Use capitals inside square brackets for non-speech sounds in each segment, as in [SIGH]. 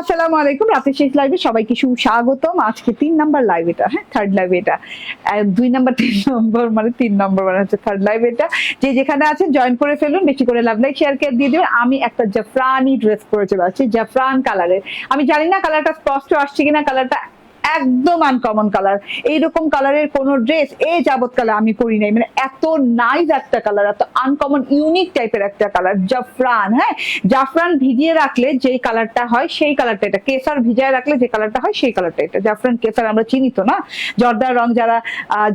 আসসালামু আলাইকুম রাতে শেষ লাইভে আজকে তিন নাম্বার লাইভ এটা হ্যাঁ থার্ড লাইভ এটা। দুই তিন নম্বর মানে তিন নম্বর মানে হচ্ছে থার্ড লাইভ এটা। যে যেখানে আছেন জয়েন করে ফেলুন, বেশি করে লাভ শেয়ার দিয়ে আমি একটা জাফরানি ড্রেস পরে চলে আসছি, জাফরান কালারের আমি জানি না কালারটা স্পষ্ট আসছে কিনা কালারটা একদম আনকমন কালার এইরকম কালারের কোন ড্রেস এ যাবত কালার আমি পরি নাই। মানে এত নাইস একটা কালার এত আনকমন ইউনিক টাইপের একটা কালার জাফরান হ্যাঁ? জাফরান ভিজিয়ে রাখলে যে কালারটা হয়, সেই কালারটা এটা। কেসার ভিজায় রাখলে যে কালারটা হয়, সেই কালারটা এটা। জাফরান কেসার আমরা চিনি তো না? জর্দার রং যারা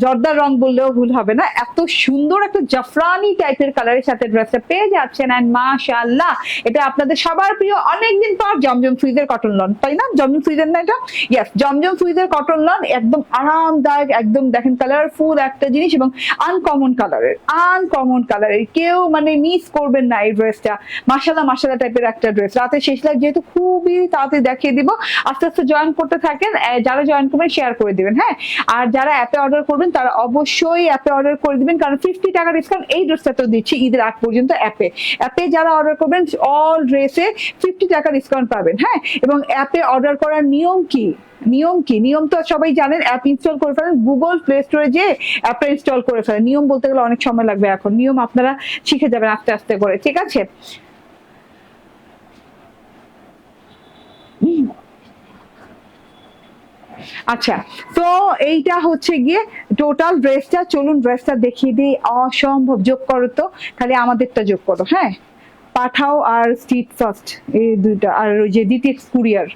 জর্দার রং বললেও ভুল হবে না। এত সুন্দর একটা জাফরানি টাইপের কালারের সাথে ড্রেসটা পেয়ে যাচ্ছেন অ্যান্ড মাশাআল্লাহ। এটা আপনাদের সবার প্রিয়। অনেকদিন পর জমজম ফ্রিজের কটন লন তাই না? জমজম সুইজের না এটা? ইয়েস জমজম সুইজের কটন লন একদম আরামদায়ক, একদম দেখেন কালারফুল একটা জিনিস এবং আনকমন কালারের আনকমন কালারের কেউ মানে মিস করবেন না এই ড্রেসটা মাসালা মাসালা টাইপের একটা ড্রেস রাতে শেষ লাইভ যেহেতু খুবই তাড়াতাড়ি দেখিয়ে দিব। আস্তে আস্তে জয়েন করতে থাকেন যারা জয়েন করবেন শেয়ার করে দিবেন হ্যাঁ? আর যারা অ্যাপে অর্ডার করবেন, তারা অবশ্যই অ্যাপে অর্ডার করে দিবেন, কারণ ফিফটি টাকা ডিসকাউন্ট এই ড্রেসটা তো দিচ্ছি ঈদের আগ পর্যন্ত অ্যাপে অ্যাপে যারা অর্ডার করবেন অল ড্রেসে ফিফটি টাকা ডিসকাউন্ট পাবেন হ্যাঁ? এবং অ্যাপে অর্ডার করার নিয়ম কি? নিয়ম কি? নিয়ম তো সবাই জানেন অ্যাপ ইনস্টল করে ফেলেন গুগল প্লে স্টোরে যে অ্যাপটা ইনস্টল করে ফেলেন। নিয়ম বলতে গেলে অনেক সময় লাগবে এখন। নিয়ম আপনারা শিখে যাবেন আস্তে আস্তে করে, ঠিক আছে? আচ্ছা তো এইটা হচ্ছে গিয়ে টোটাল ড্রেসটা চলুন ড্রেসটা দেখিয়ে দিই। অসম্ভব, যোগ করো তো। খালি আমাদেরটা যোগ করো হ্যাঁ? পাঠাও আর স্ট্রিট ফার্স্ট এই দুইটা। আর ওই যে ডিটেক্স কুরিয়ার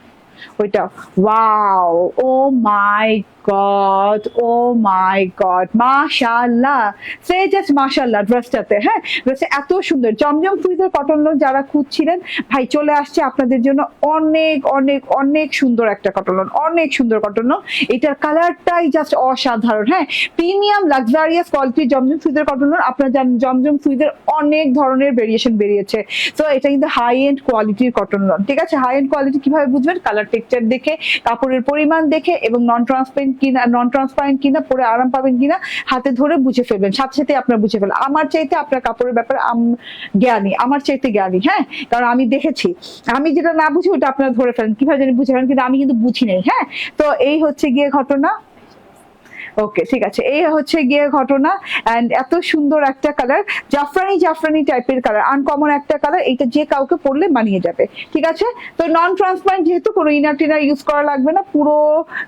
ওইটা wow oh my God oh my God মাশাআল্লাহ। সে জাস্ট মাশাআল্লাহ ড্রেসটাতে হ্যাঁ? ড্রেসটা এত সুন্দর। জমজম ফ্রিজের কটন লোন যারা খুঁজছিলেন, ভাই চলে আসছে আপনাদের জন্য অনেক অনেক অনেক সুন্দর একটা কটন লোন অনেক সুন্দর কটন লোন এটার কালারটাই জাস্ট অসাধারণ হ্যাঁ? প্রিমিয়াম লাক্সারিয়াস কোয়ালিটির জমজম সুইদের কটন লোন আপনারা জানেন জমজম সুইদের অনেক ধরনের ভেরিয়েশন বেরিয়েছে। তো এটা কিন্তু হাই এন্ড কোয়ালিটির কটন লোন ঠিক আছে? হাই এন্ড কোয়ালিটি কীভাবে বুঝবেন? কালার টেক্সচার দেখে, কাপড়ের পরিমাণ দেখে এবং নন ট্রান্সপারেন্ট কিনা নন ট্রান্সপারেন্ট কিনা, পরে আরাম পাবেন কিনা, হাতে ধরে বুঝে ফেলবেন, সাথে সাথে আপনার বুঝে ফেলবেন। আমার চাইতে আপনার কাপড়ের ব্যাপারে জ্ঞানী, আমার চাইতে জ্ঞানী হ্যাঁ? কারণ আমি দেখেছি, আমি যেটা না বুঝি ওটা আপনারা ধরে ফেলেন, কীভাবে জানি বুঝে ফেলেন, কিন্তু আমি কিন্তু বুঝি নাই হ্যাঁ? তো এই হচ্ছে গিয়ে ঘটনা। ওকে ঠিক আছে। এই হচ্ছে গিয়ে ঘটনা এন্ড এত সুন্দর একটা কালার জাফরানি জাফরানি টাইপের কালার আনকমন একটা কালার এটা যে কাউকে পরলে মানিয়ে যাবে। ঠিক আছে? তো নন ট্রান্সপারেন্ট যেহেতু কোনো ইনার টিনার ইউজ করা লাগবে না, পুরো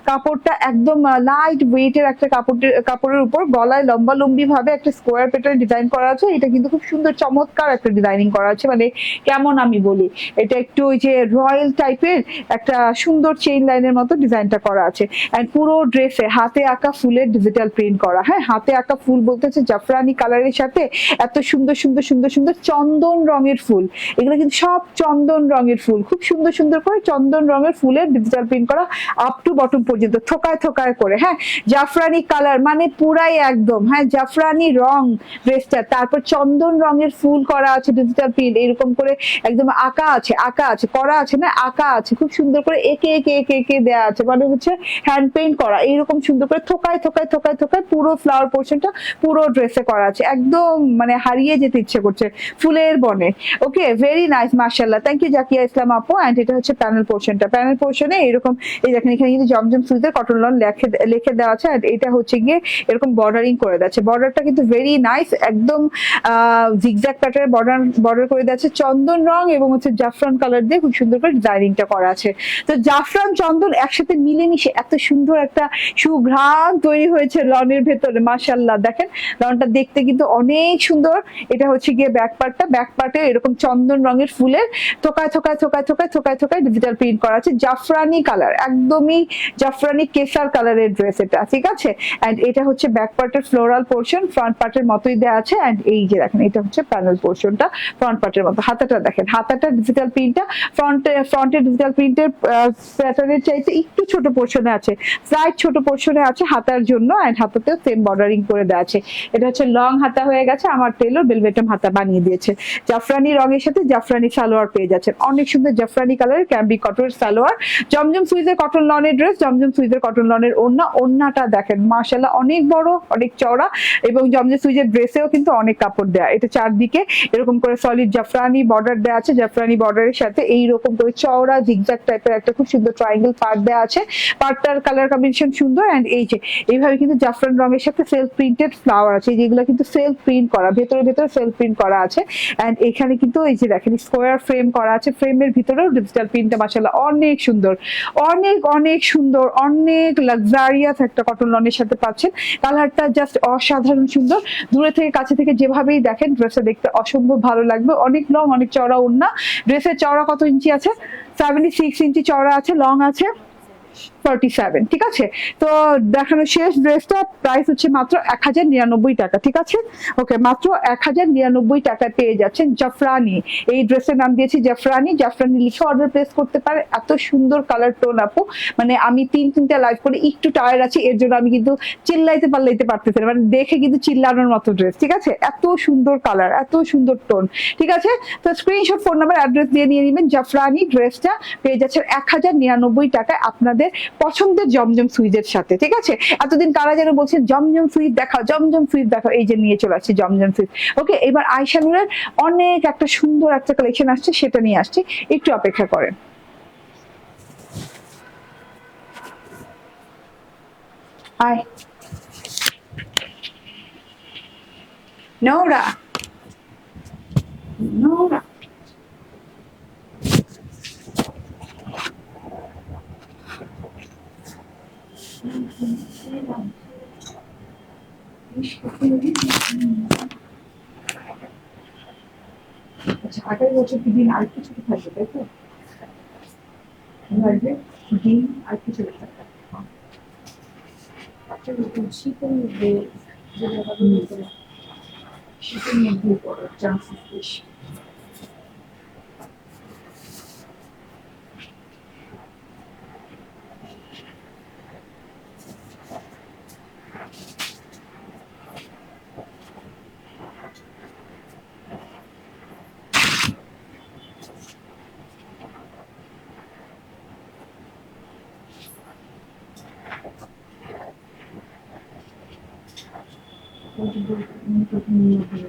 কাপড়টা একদম লাইট ওয়েটের একটা কাপড়, কাপড়ের উপর গলায় লম্বা লম্বি ভাবে একটা স্কোয়ার প্যাটার্ন ডিজাইন করা আছে। এটা কিন্তু খুব সুন্দর, চমৎকার একটা ডিজাইনিং করা আছে। মানে কেমন আমি বলি, এটা একটু ওই যে রয়্যাল টাইপের একটা সুন্দর চেইন লাইনের মতো ডিজাইনটা করা আছে। এন্ড পুরো ড্রেসে হাতে আঁকা ফুলের ডিজিটাল প্রিন্ট করা। হ্যাঁ হাতে আঁকা ফুল বলতে হচ্ছে জাফরানি কালারের সাথে এত সুন্দর সুন্দর সুন্দর সুন্দর চন্দন রঙের ফুল। এগুলো কিন্তু সব চন্দন রঙের ফুল। খুব সুন্দর সুন্দর করে চন্দন রঙের ফুলের ডিজিটাল প্রিন্ট করা আপ টু বটম পর্যন্ত, থোকায় থোকায় করে। হ্যাঁ জাফরানি কালার মানে পুরাই একদম। হ্যাঁ জাফরানি রং ড্রেসটা তারপর চন্দন রঙের ফুল করা আছে ডিজিটাল প্রিন্ট এরকম করে একদম আঁকা আছে আঁকা আছে, করা আছে না, আঁকা আছে। খুব সুন্দর করে একে একে একে একে দেয়া আছে। মানে হচ্ছে হ্যান্ড পেইন্ট করা। এইরকম সুন্দর করে থোকায় থোকায় থোকায় থোকায় পুরো ফ্লাওয়ার পোর্শনটা পুরো ড্রেসে করা আছে। একদম মানে হারিয়ে যেতে ইচ্ছে করছে ফুলের বনে। ওকে ভেরি নাইস মার্শাল্লাহ থ্যাংক ইউ জাকিয়া ইসলাম আপু। অ্যান্ড এটা হচ্ছে প্যানেল পোর্শনটা প্যানেল পোর্শনে এরকম, এই দেখেন, এখানে কিন্তু জমজম সুইজের কটন লন লেখে, লিখে দেওয়া আছে। আর এটা হচ্ছে গিয়ে এরকম বর্ডারিং করে দিচ্ছে। বর্ডারটা কিন্তু ভেরি নাইস একদম জিগজ্যাগ প্যাটার্নের বর্ডার বর্ডার করে দেওয়া আছে চন্দন রং এবং হচ্ছে জাফরান কালার দিয়ে খুব সুন্দর করে ডিজাইনিংটা করা আছে। তো জাফরান, চন্দন একসাথে মিলেমিশে এত সুন্দর একটা সুঘ্রাণ তৈরি হয়েছে লনের ভেতরে মাশাল্লাহ দেখেন, লনটা দেখতে কিন্তু অনেক সুন্দর। এটা হচ্ছে গিয়ে ব্যাক পার্টটা ব্যাক পার্টে এরকম চন্দন রঙের ফুলের থোকায় থোকায় থোকায় থোকায় থোকায় থোকায় ডিজিটাল প্রিন্ট করা আছে। জাফরানি কালার একদমই জাফরানি কেসার কালারের ড্রেস এটা, ঠিক আছে? এন্ড এটা হচ্ছে ব্যাক পার্টের ফ্লোরাল পোর্শন ফ্রন্ট পার্টের মতোই দেওয়া আছে। এন্ড এই যে দেখেন, এটা হচ্ছে প্যানেল পোর্শনটা ফ্রন্ট পার্টের মতো। হাতাটা দেখেন, হাতাটা ডিজিটাল প্রিন্টটা ফ্রন্টে ফ্রন্টের ডিজিটাল প্রিন্টের প্যাটার্নের চাইতে একটু ছোট পোর্শনে আছে। স্লাইড ছোট পোর্শনে আছে, হাতার দেওয়ার জন্য অ্যান্ড হাতাতেও সেম বর্ডারিং করে দেওয়া আছে। এটা হচ্ছে লং হাতা হয়ে গেছে, আমার টেলর বেলভেটম হাতা বানিয়ে দিয়েছে। জাফরানি রঙের সাথে জাফরানি সালোয়ার পেয়ে যাচ্ছেন। অনেক সুন্দর জাফরানি কালারের ক্যাম্বি কটনের সালোয়ার। জমজম সুইজের কটন লনের ড্রেস জমজম সুইজের কটন লনের ওড়না, ওড়নাটা দেখেন মার্শাল্লাহ অনেক বড়, অনেক চওড়া এবং জমজম সুইজের ড্রেসেও কিন্তু অনেক কাপড় দেয়া। এটা চারদিকে এরকম করে সলিড জাফরানি বর্ডার দেওয়া আছে। জাফরানি বর্ডারের সাথে এই রকম করে চওড়া জিগজ্যাগ টাইপের একটা খুব সুন্দর ট্রায়াঙ্গেল পার্ট দেওয়া আছে। পার্টটার কালার কম্বিনেশন সুন্দর অ্যান্ড এই যে এইভাবে কিন্তু জাফরান রঙের সাথে সেলফ প্রিন্টেড ফ্লাওয়ার আছে যেগুলো কিন্তু সেলফ প্রিন্ট করা, ভেতরে ভেতরে সেলফ প্রিন্ট করা আছে। অ্যান্ড এখানে কিন্তু এই যে দেখেন স্কোয়ার ফ্রেম করা আছে ফ্রেমের ভিতরেও ডিজিটাল প্রিন্টটা মাসাল্লাহ অনেক সুন্দর, অনেক অনেক সুন্দর, অনেক লাক্সারিয়াস একটা কটন লনের সাথে পাচ্ছেন। কালারটা জাস্ট অসাধারণ সুন্দর। দূরে থেকে কাছে থেকে যেভাবেই দেখেন ড্রেসটা দেখতে অসম্ভব ভালো লাগবে। অনেক লং অনেক চওড়া ওড়না। ড্রেসের চওড়া কত ইঞ্চি আছে? সেভেন্টি সিক্স ইঞ্চি চওড়া আছে লং আছে। ফর্টি সেভেন ঠিক আছে? তো দেখানো শেষ ড্রেসটা প্রাইস হচ্ছে মাত্র এক হাজার নিরানব্বই টাকা, ঠিক আছে? ওকে মাত্র পেয়ে যাচ্ছেন জাফরানি। এই ড্রেসের নাম দিয়েছি জাফরানি। জাফরানি লিখে অর্ডার প্লেস করতে পারে। এত সুন্দর কালার টোন আপু। মানে আমি তিন, তিনটা লাইভ করে একটু টায়ার আছি, এর জন্য আমি কিন্তু চিল্লাইতে পারলাইতে পারতেছি। মানে দেখে কিন্তু চিল্লানোর মতো ড্রেস ঠিক আছে? এত সুন্দর কালার এত সুন্দর টোন ঠিক আছে? তো স্ক্রিনশট ফোন নাম্বার অ্যাড্রেস দিয়ে নিয়ে নেবেন। জাফরানি ড্রেসটা পেয়ে যাচ্ছেন এক হাজার নিরানব্বই টাকায়। আপনাদের পছন্দের জমজম সুইজের সাথে, ঠিক আছে? এতদিন কারা যেন বলছেন, জমজম সুইট দেখাও, জমজম সুইট দেখাও এই যে নিয়ে চলে আসছে, জমজম সুইট ওকে, এবার আইশানুরের অনেক একটা সুন্দর একটা কালেকশন আসছে, সেটা নিয়ে আসছি। একটু অপেক্ষা করেন। আয়। নোরা আচ্ছা বছর দিন আর ছোট থাকবে, তাই তো? লাগবে দিন আর ছোট থাকবে। শীতের মধ্যে যে জায়গাগুলো শীতের মধ্যে পড়ার চান্সেস বেশি। вроде бы никак не было.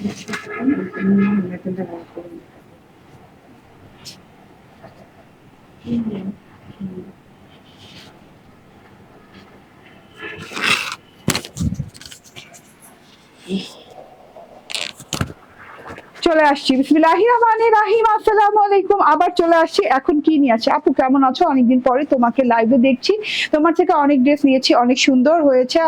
Я не могу это давать. চলে আসছি। বিসমিল্লাহির রহমানির রহিম, আসসালামু আলাইকুম। আবার চলে আসছি। এখন কি নিয়ে আছে? আপু, কেমন আছো? অনেকদিন পরে তোমাকে লাইভে দেখছি। তোমার থেকে অনেক ড্রেস নিয়েছি, অনেক সুন্দর হয়েছে।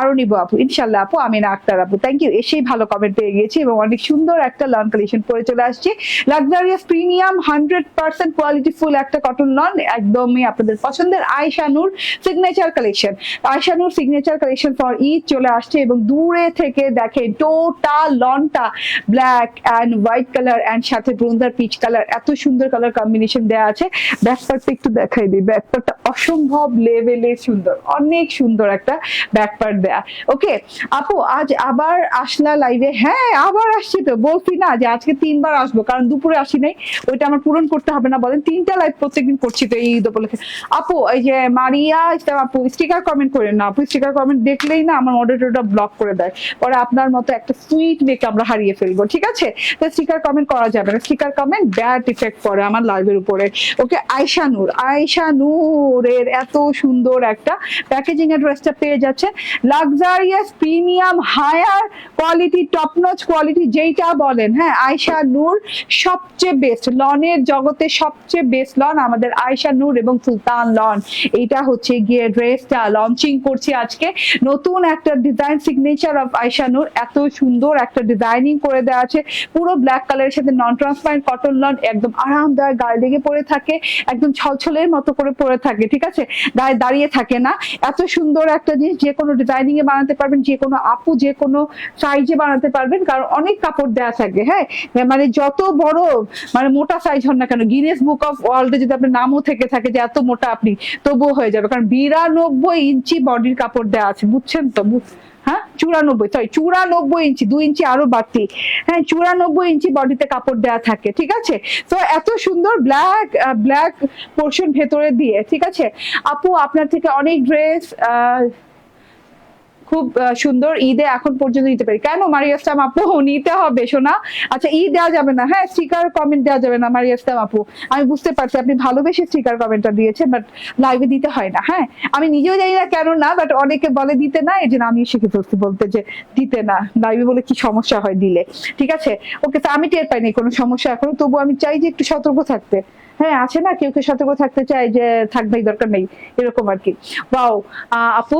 আরও নিবো আপু ইনশাল্লাহ আপু, আমি না আক্তার আপু। থ্যাংক ইউ এসেই ভালো কমেন্ট পেয়ে গেছি এবং অনেক সুন্দর একটা লন কালেকশন পরে চলে আসছি। Luxurious premium hundred percent quality full একটা কটন লন একদমই আপনাদের পছন্দের Ayshanur signature collection Ayshanur signature collection for Eid চলে আসছে এবং দূরে থেকে দেখে total লনটা black and white colour and সাথে ব্রোঞ্জার পিচ কালার এত সুন্দর কালার কম্বিনেশন দেওয়া আছে। ব্যাকপার্টটা একটু দেখাই দিই। ব্যাকপার্টটা অসম্ভব লেভেলে সুন্দর। অনেক সুন্দর একটা ব্যাকপার্ট দেয়া। ওকে আপু, আজ আবার আসলা লাইভে হ্যাঁ আবার আসছি তো। বলছি না যে আজকে তিনবার আসব, কারণ দুপুরে আসি নাই। ওইটা আমার পূরণ করতে হবে না বলেন। তিনটা লাইভ প্রত্যেকদিন করছি তো এই ঈদ উপলক্ষে। আপু, এই যে মারিয়া, ইসলাম আপু স্টিকার কমেন্ট করেন না। আপু স্টিকার কমেন্ট দেখলেই না আমার মডারেটরটা ব্লক করে দেয়। পরে আপনার মতো একটা সুইট মেয়েকে আমরা হারিয়ে ফেলব। ঠিক আছে? স্টিকার কমেন্ট করা যাবে না। স্টিকার কমেন্ট ব্যাড ইফেক্ট করে আমার লাইভের উপরে। ওকে, আয়শা নূর। আয়শা নূরের এত সুন্দর একটা প্যাকেজিং এর ড্রেসটা পেয়ে যাচ্ছে। Luxurious premium higher quality top notch quality যেইটা বলেন হ্যাঁ আয়শা নূর সবচেয়ে বেস্ট লনের জগতে সবচেয়ে বেস্ট লন আমাদের আয়শা নূর এবং সুলতান লন। এইটা হচ্ছে গিয়ে ড্রেসটা লঞ্চিং করছি আজকে। নতুন একটা design signature of Ayesha Noor, এত সুন্দর একটা ডিজাইনিং করে দেওয়া আছে। পুরো ব্ল্যাক কালারের সাথে নন ট্রান্সপারেন্ট কটন লন একদম আরামদায়ক, গায়ে লেগে পড়ে থাকে, একদম ছলছলের মতো করে পড়ে থাকে, ঠিক আছে? গায়ে দাঁড়িয়ে থাকে না। এত সুন্দর একটা জিনিস, যে কোনো ডিজাইনিং এ বানাতে পারবেন, যে কোনো আপু, যে কোনো সাইজে বানাতে পারবেন, কারণ অনেক কাপড় দেওয়া থাকে হ্যাঁ? মানে যত বড় মানে মোটা সাইজ হন না কেন গিনেস বুক অফ ওয়ার্ল্ডে যদি আপনার নামও থেকে থাকে যে এত মোটা আপনি, তবুও হয়ে যাবে, কারণ বিরানব্বই ইঞ্চি বডির কাপড় দেওয়া আছে, বুঝছেন তো? হ্যাঁ? চুরানব্বই সরি চুরানব্বই ইঞ্চি দুই ইঞ্চি আরও বাড়তি হ্যাঁ? চুরানব্বই ইঞ্চি বডিতে কাপড় দেওয়া থাকে, ঠিক আছে? তো এত সুন্দর ব্ল্যাক ব্ল্যাক পোর্শন ভেতরে দিয়ে, ঠিক আছে? আপু, আপনার থেকে অনেক ড্রেস খুব সুন্দর ঈদে এখন পর্যন্ত নিতে পারি। কেন মারিয়াস্তাম আপু? [LAUGHS] নিতে হবে শোনা আচ্ছা ঈদ দেওয়া যাবে না। হ্যাঁ স্টিকার কমেন্ট দেওয়া যাবে না মারিয়াস্তাম আপু। আমি বুঝতে পারছি, আপনি ভালোবেসে স্টিকার কমেন্টটা দিয়েছেন বাট লাইভে দিতে হয় না। হ্যাঁ আমি নিজেও জানি না কেন না বাট অনেকে বলে দিতে না, এই জন্য আমি শিখে ফেলছি বলতে যে দিতে না। লাইভে বলে কি সমস্যা হয় দিলে। ঠিক আছে? ওকে তো আমি টের পাইনি, কোনো সমস্যা এখন। তবু আমি চাই যে একটু সতর্ক থাকতে। হ্যাঁ আছে না? কেউ কেউ সতর্ক থাকতে চায় যে থাকবেই, দরকার নেই, এরকম আর কি। বাও আপু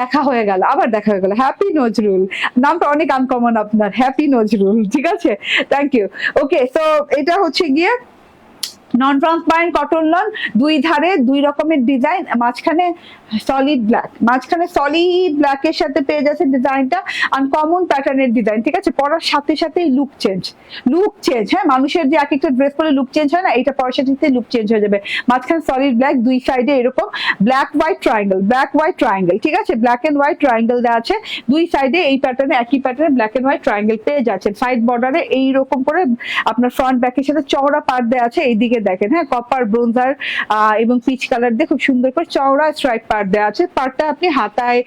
দেখা হয়ে গেল, আবার দেখা হয়ে গেল। হ্যাপি নজরুল। নামটা অনেক আনকমন আপনার। হ্যাপি নজরুল, ঠিক আছে? থ্যাংক ইউ ওকে তো এটা হচ্ছে গিয়ে নন ট্রান্সপারেন্ট কটন লন দুই ধারে দুই রকমের ডিজাইন মাঝখানে সলিড ব্ল্যাক মাঝখানে সলিড ব্ল্যাকের সাথে পেয়ে যাচ্ছে ডিজাইনটা আনকমন প্যাটার্নের ডিজাইন ঠিক আছে? পরার সাথে সাথেই লুক চেঞ্জ লুক চেঞ্জ হ্যাঁ? মানুষের যে এক একটা ড্রেস পরে লুক চেঞ্জ হয় না এটা পরার সাথে লুক চেঞ্জ হয়ে যাবে। মাঝখানে সলিড ব্ল্যাক দুই সাইডে এরকম black white triangle black white triangle ঠিক আছে? ব্ল্যাক এন্ড হোয়াইট ট্রায়াঙ্গেল দেওয়া আছে, দুই সাইডে এই প্যাটার্নে একই প্যাটার্নে ব্ল্যাক এন্ড হোয়াইট ট্রায়াঙ্গেল পেয়ে যাচ্ছেন। সাইড বর্ডারে এইরকম করে আপনার ফ্রন্ট ব্যাকের সাথে চওড়া পার্ট দেওয়া আছে, এইদিকে দেখেন হ্যাঁ কপার ব্রোঞ্জার এবং পিচ কালার দিয়ে খুব সুন্দর করে চওড়া স্ট্রাইপ পার্ট দেওয়া আছে। পার্টটা আপনি হাতায়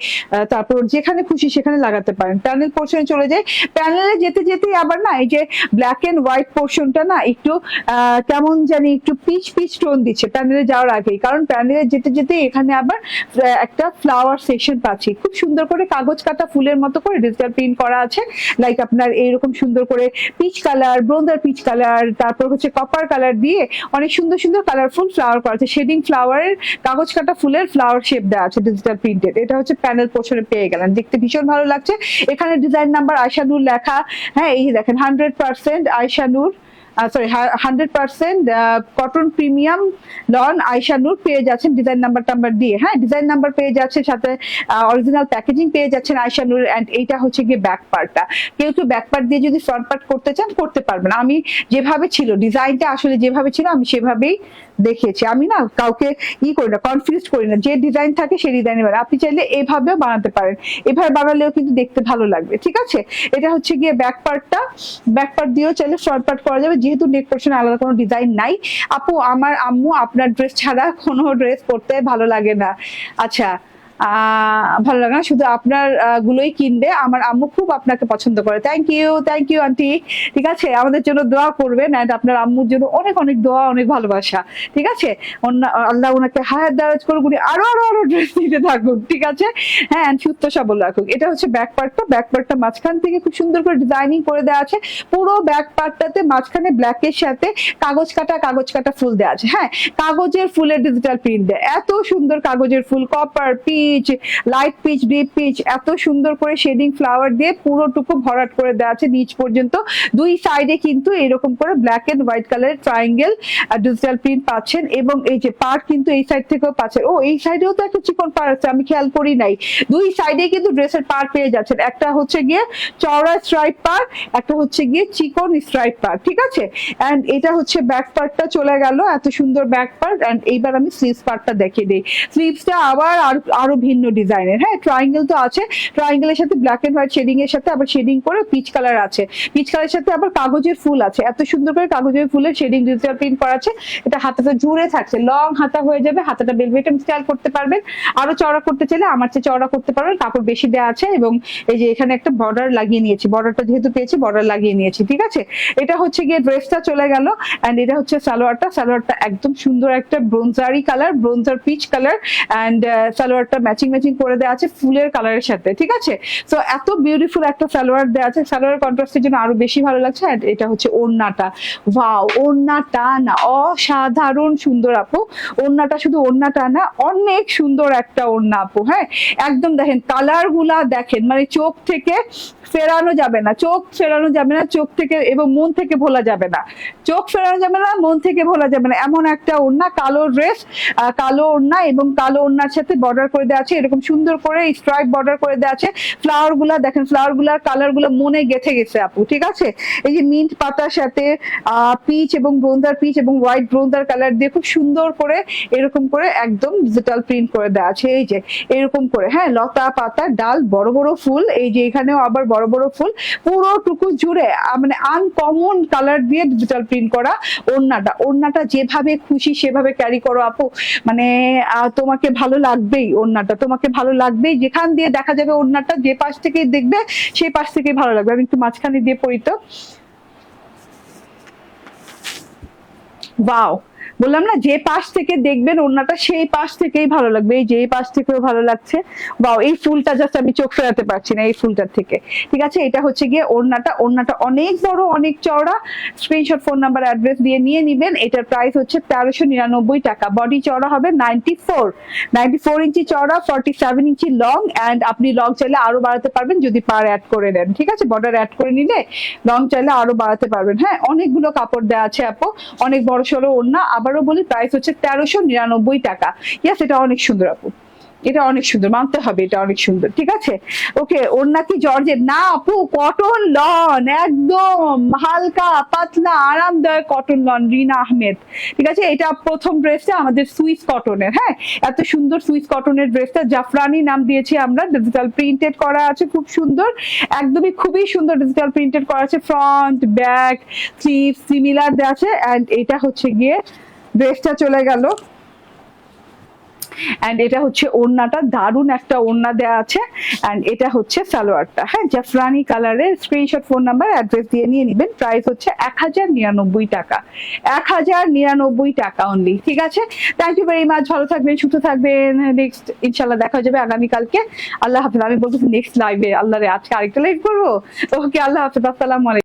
তারপর যেখানে খুশি সেখানে লাগাতে পারেন। প্যানেল পোর্শনে চলে যায় প্যানেলে যেতে যেতেই আবার না, এই যে ব্ল্যাক এন্ড হোয়াইট পোর্শনটা না, একটু কেমন জানি একটু পিচ পিচ টোন দিচ্ছে। প্যানেলে যাওয়ার আগেই, কারণ প্যানেলে যেতে যেতে এখানে আবার একটা ফ্লাওয়ার সেকশন পাচ্ছি। খুব সুন্দর করে কাগজ কাটা ফুলের মতো করে ডিজিটাল প্রিন্ট করা আছে। লাইক আপনার এইরকম সুন্দর করে peach colour bronzer peach colour তারপর হচ্ছে কপার কালার দিয়ে অনেক সুন্দর সুন্দর কালারফুল ফ্লাওয়ার করা আছে। শেডিং ফ্লাওয়ারের কাগজ কাটা ফুলের ফ্লাওয়ার শেপ দেওয়া আছে ডিজিটাল প্রিন্টেড এটা হচ্ছে প্যানেল পোর্শনে পেয়ে গেলেন। দেখতে ভীষণ ভালো লাগছে। এখানে ডিজাইন নাম্বার আয়শানুর লেখা। হ্যাঁ এই দেখেন hundred percent Ayeshanur sorry hundred percent cotton premium lawn Ayeshanur পেয়ে যাচ্ছেন। ডিজাইন নাম্বার টাম্বার দিয়ে হ্যাঁ? ডিজাইন নাম্বার পেয়ে যাচ্ছে, সাথে অরিজিনাল প্যাকেজিং পেয়ে যাচ্ছেন আইশানুর অ্যান্ড এইটা হচ্ছে গিয়ে ব্যাক পার্টটা কেউ কেউ ব্যাক পার্ট দিয়ে যদি ফ্রন্ট পার্ট করতে চান, করতে পারবেন। আমি যেভাবে ছিল ডিজাইনটা আসলে যেভাবে ছিল, আমি সেভাবেই দেখিয়েছি। আমি না কাউকে ই করি না কনফিউজ করি না। যে ডিজাইন থাকে সেই ডিজাইনে বানাই আপনি চাইলে এভাবেও বানাতে পারেন। এভাবে বানালেও কিন্তু দেখতে ভালো লাগবে, ঠিক আছে? এটা হচ্ছে গিয়ে ব্যাক পার্টটা ব্যাক পার্ট দিয়েও চাইলে ফ্রন্ট পার্ট করা যাবে। যেহেতু নেক পোর্শন আলাদা কোনো ডিজাইন নাই, আপু, আমার আম্মু আপনার ড্রেস ছাড়া কোনো ড্রেস পরতে ভালো লাগে না। আচ্ছা ভালো লাগে না। শুধু আপনার গুলোই কিনবে। আমার আম্মু খুব আপনাকে পছন্দ করে। Thank you thank you aunty ঠিক আছে? আমাদের জন্য দোয়া করবেন and আপনার আম্মুর জন্য অনেক অনেক দোয়া, অনেক ভালোবাসা। ঠিক আছে? আল্লাহ ওনাকে হায়াত দারাজ করুক। উনি আরও আরও আরও ড্রেস দিতে থাকুক। ঠিক আছে? হ্যাঁ সুস্থ, সবল রাখুক। এটা হচ্ছে ব্যাক পার্টটা ব্যাক পার্টটা মাঝখান থেকে খুব সুন্দর করে ডিজাইনিং করে দেওয়া আছে। পুরো ব্যাক পার্টটাতে মাঝখানে ব্ল্যাকের সাথে কাগজ কাটা কাগজ কাটা ফুল দেওয়া আছে। হ্যাঁ কাগজের ফুলের ডিজিটাল প্রিন্ট দেয়। এত সুন্দর কাগজের ফুল। Copper peach light peach deep peach এত সুন্দর করে শেডিং ফ্লাওয়ার দিয়ে পুরোটুকু ভরাট করে দেওয়া আছে নিচ পর্যন্ত। দুই সাইডে কিন্তু এরকম করে ব্ল্যাক এন্ড হোয়াইট কালারের ট্রায়াঙ্গেল ডিজিটাল প্রিন্ট পাচ্ছেন এবং এই যে পার কিন্তু এই সাইড থেকেও পাচ্ছেন। ও, এই সাইডেও তো একটা চিকন পার আছে, আমি খেয়াল করি নাই। দুই সাইডে কিন্তু ড্রেসের পার পেয়ে যাচ্ছেন। একটা হচ্ছে গিয়ে চওড়া স্ট্রাইপ পার একটা হচ্ছে গিয়ে চিকন স্ট্রাইপ পার ঠিক আছে? এন্ড এটা হচ্ছে ব্যাক পার্টটা চলে গেল, এত সুন্দর ব্যাক পার্ট এন্ড এইবার আমি স্লিভস পার্টটা দেখিয়ে দিই। স্লিভসটা আবার আর, আরও ভিন্ন ডিজাইনের। হ্যাঁ ট্রায়াঙ্গেল তো আছে। ট্রায়াঙ্গেলের সাথে ব্ল্যাক এন্ড হোয়াইট শেডিং এর সাথে আবার শেডিং করে পিচ কালার আছে। পিচ কালারের সাথে আবার কাগজের ফুল আছে। এত সুন্দর করে কাগজের ফুলের শেডিং ডিজিটাল প্রিন্ট করা আছে। এটা হাতাটা জুড়ে থাকছে। লং হাতা হয়ে যাবে। হাতাটা বেলভেটম স্টাইল করতে পারবেন। আরও চওড়া করতে চাইলে আমার চেয়ে চওড়া করতে পারবেন। কাপড় বেশি দেওয়া আছে এবং এই যে এখানে একটা বর্ডার লাগিয়ে নিয়েছি। বর্ডারটা যেহেতু পেয়েছি বর্ডার লাগিয়ে নিয়েছি। ঠিক আছে? এটা হচ্ছে গিয়ে ড্রেসটা চলে গেল। এন্ড এটা হচ্ছে সালোয়ারটা। সালোয়ারটা একদম সুন্দর একটা ব্রোঞ্জারি colour bronzer peach colour and সালোয়ারটা ম্যাচিং ম্যাচিং করে দেওয়া আছে ফুলের কালারের সাথে, ঠিক আছে? তো এত বিউটিফুল একটা সালোয়ার দেওয়া আছে। সালোয়ার কন্ট্রাস্টের জন্য আরও বেশি ভালো লাগছে। আর এটা হচ্ছে ওড়নাটা। ওয়াও ওড়নাটা না, অসাধারণ সুন্দর আপু। ওড়নাটা শুধু ওড়নাটা না, অনেক সুন্দর একটা ওড়না আপু হ্যাঁ? একদম দেখেন কালারগুলা দেখেন মানে চোখ থেকে ফেরানো যাবে না, চোখ ফেরানো যাবে না, চোখ থেকে এবং মন থেকে ভোলা যাবে না। চোখ ফেরানো যাবে না, মন থেকে ভোলা যাবে না। এমন একটা ওড়না, কালো ড্রেস কালো ওড়না এবং কালো ওড়নার সাথে বর্ডার করে দেওয়া আছে, এরকম সুন্দর করে স্ট্রাইপ বর্ডার করে দেওয়া আছে। ফ্লাওয়ারগুলা, দেখেন ফ্লাওয়ারগুলার কালারগুলো মনে গেথে গেছে আপু, ঠিক আছে? এই যে মিন্ট পাতার সাথে পিচ এবং ব্রোঞ্জার পিচ এবং হোয়াইট ব্রোঞ্জার কালার দিয়ে খুব সুন্দর করে এরকম করে একদম ডিজিটাল প্রিন্ট করে দেওয়া আছে। এই যে, এরকম করে হ্যাঁ লতা পাতা, ডাল, বড় বড় ফুল, এই যে এখানেও আবার বড় বড় ফুল, পুরোটুকু জুড়ে মানে আনকমন কালার দিয়ে ডিজিটাল প্রিন্ট করা ওড়নাটা। ওড়নাটা যেভাবে খুশি সেভাবে ক্যারি করো আপু মানে তোমাকে ভালো লাগবেই ওড়নাটা। তোমাকে ভালো লাগবে যেখান দিয়ে দেখা যাবে ওড়নাটা, যে পাশ থেকে দেখবে, সেই পাশ থেকে ভালো লাগবে। আমি একটু মাঝখানে দিয়ে পড়ি তো। ওয়াও বললাম না, যে পাশ থেকে দেখবেন ওড়নাটা, সেই পাশ থেকেই ভালো লাগবে। এই যে পাশ থেকেও ভালো লাগছে। বাও এই ফুলটা জাস্ট আমি চোখ ফেরাতে পারছি না এই ফুলটার থেকে। ঠিক আছে, এটা হচ্ছে গিয়ে ওড়নাটা। ওড়নাটা অনেক বড়, অনেক চওড়া। স্ক্রিনশট ফোন নাম্বার অ্যাড্রেস দিয়ে নিয়ে নিবেন। এটার প্রাইস হচ্ছে তেরোশো নিরানব্বই টাকা। বডি চওড়া হবে ninety four ninety four inch চওড়া forty seven inch long and আপনি লং চাইলে আরও বাড়াতে পারবেন যদি পার অ্যাড করে নেন। ঠিক আছে বর্ডার অ্যাড করে নিলে লং চাইলে আরও বাড়াতে পারবেন। হ্যাঁ অনেকগুলো কাপড় দেওয়া আছে আপু। অনেক বড় সড়ো ওড়না আবারও বলি প্রাইস হচ্ছে তেরোশো নিরানব্বই টাকা। ইয়াস এটা অনেক সুন্দর আপু। এটা অনেক সুন্দর, মানতে হবে এটা অনেক সুন্দর, ঠিক আছে? ওকে ওড়না কি জর্জের না আপু কটন লন একদম হালকা, পাতলা, আরামদায়ক কটন লন রিনা আহমেদ। ঠিক আছে? এটা প্রথম ড্রেসটা আমাদের সুইস কটনের হ্যাঁ? এত সুন্দর সুইস কটনের ড্রেসটা জাফরানি নাম দিয়েছি আমরা ডিজিটাল প্রিন্টেড করা আছে, খুব সুন্দর। একদমই খুবই সুন্দর ডিজিটাল প্রিন্টেড করা আছে ফ্রন্ট ব্যাক স্লিভ সিমিলার আছে। অ্যান্ড এটা হচ্ছে গিয়ে ড্রেসটা চলে গেল। অ্যান্ড এটা হচ্ছে ওড়নাটা, দারুণ একটা ওড়না দেওয়া আছে। অ্যান্ড এটা হচ্ছে সালোয়ারটা। হ্যাঁ জাফরানি কালারের স্ক্রিনশট ফোন নাম্বার অ্যাড্রেস দিয়ে নিয়ে নেবেন। প্রাইস হচ্ছে এক হাজার নিরানব্বই টাকা। এক হাজার নিরানব্বই টাকা অনলি ঠিক আছে? থ্যাংক ইউ ভেরি মাচ ভালো থাকবেন, সুস্থ থাকবেন। নেক্সট ইনশাল্লাহ দেখা যাবে আগামীকালকে। আল্লাহ হাফিজ। আমি বলতেছি নেক্সট লাইভে আল্লাহ রে আজকে আরেকটা লাইভ করব? ওকে আল্লাহ হাফিজ। আসসালামু আলাইকুম।